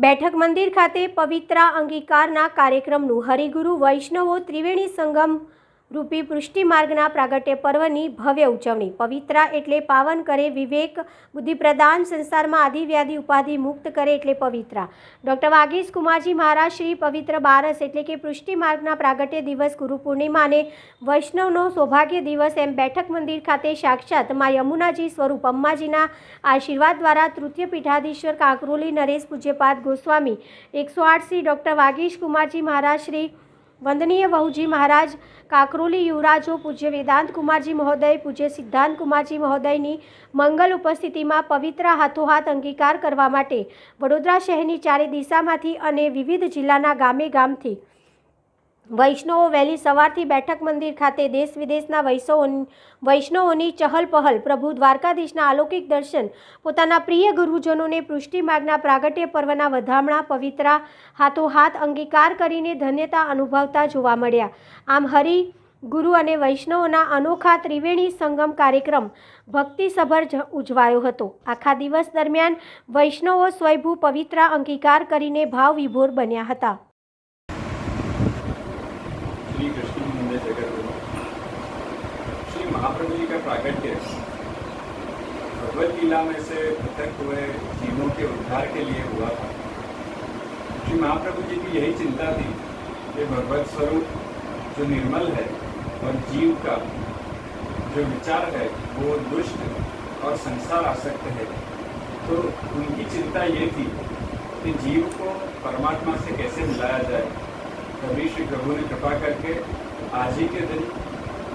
બેઠક મંદિર ખાતે પવિત્રા અંગીકારના કાર્યક્રમનું હરિગુરુ વૈષ્ણવો ત્રિવેણી સંગમ રૂપી પૃષ્ટિ માર્ગના પ્રાગટ્ય પર્વની ભવ્ય ઉજવણી. પવિત્રા એટલે પાવન કરે વિવેક બુદ્ધિ પ્રદાન સંસારમાં આદિવ્યાધિ ઉપાધિ મુક્ત કરે એટલે પવિત્રા. ડૉક્ટર વાગીશ કુમારજી મહારાજ શ્રી પવિત્ર બારસ એટલે કે પૃષ્ટિ માર્ગના પ્રાગટ્ય દિવસ ગુરુ પૂર્ણિમા અને વૈષ્ણવનો સૌભાગ્ય દિવસ એમ બેઠક મંદિર ખાતે સાક્ષાત મા યમુનાજી સ્વરૂપ અમ્માજીના આશીર્વાદ દ્વારા તૃતીય પીઠાધીશ્વર કાંકરોલી નરેશ પૂજ્યપાદ ગોસ્વામી. એકસો આઠ શ્રી ડૉક્ટર વાગીશ કુમારજી મહારાજ શ્રી વંદનીય વહુજી મહારાજ, કાકરોલી યુવરાજો પૂજ્ય વેદાંત કુમારજી મહોદય પૂજ્ય સિદ્ધાંત કુમારજી મહોદયની મંગલ ઉપસ્થિતિમાં પવિત્ર હાથોહાથ અંગીકાર કરવા માટે વડોદરા શહેરની ચારે દિશામાંથી અને વિવિધ જિલ્લાના ગામે ગામથી વૈષ્ણવો વહેલી સવારથી બેઠક મંદિર ખાતે દેશ વિદેશના વૈષ્ણવો વૈષ્ણવોની ચહલ પહલ પ્રભુ દ્વારકાધીશના અલૌકિક દર્શન, પોતાના પ્રિય ગુરુજનોને પૃષ્ટિ પ્રાગટ્ય પર્વના વધામણા, પવિત્રા હાથોહાથ અંગીકાર કરીને ધન્યતા અનુભવતા જોવા મળ્યા. આમ હરિ, ગુરુ અને વૈષ્ણવોના અનોખા ત્રિવેણી સંગમ કાર્યક્રમ ભક્તિસભર ઉજવાયો હતો. આખા દિવસ દરમિયાન વૈષ્ણવો સ્વયંભૂ પવિત્રા અંગીકાર કરીને ભાવ વિભોર બન્યા હતા. श्री कृष्ण मंदिर जगत श्री महाप्रभु जी का प्रागट्य भगवत गीला में से पृथक हुए जीवों के उद्धार के लिए हुआ था। श्री महाप्रभु जी की यही चिंता थी कि भगवत स्वरूप जो निर्मल है और जीव का जो विचार है, वो दुष्ट और संसार आसक्त है। तो उनकी चिंता ये थी कि जीव को परमात्मा से कैसे मिलाया जाए। तभी श्री प्रभु ने कृपा करके आज ही के दिन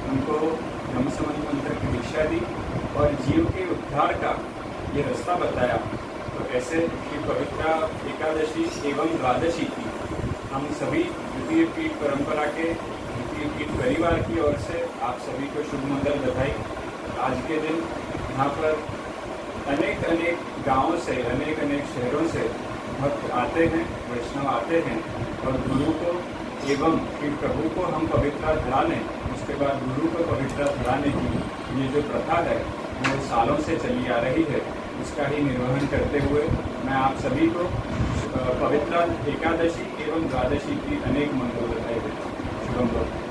उनको ब्रह्म संबंध मंत्र की दीक्षा दी और जीव के उद्धार का ये रास्ता बताया। तो ऐसे श्री पवित्रा एकादशी एवं द्वादशी की हम सभी द्वितीय पीठ परंपरा के, द्वितीय पीठ परिवार की ओर से आप सभी को शुभ मंगल बधाई। आज के दिन यहाँ पर अनेक अनेक गाँवों से अनेक अनेक शहरों से भक्त आते हैं वैष्णव आते हैं और गुरु को एवं फिर प्रभु को हम पवित्र धरा लें उसके बाद गुरु को पवित्र धराने की ये जो प्रथा है वो सालों से चली आ रही है उसका ही निर्वहन करते हुए मैं आप सभी को अ, पवित्र एकादशी एवं द्वादशी की अनेक मंगल बधाई देता हूँ शुभम।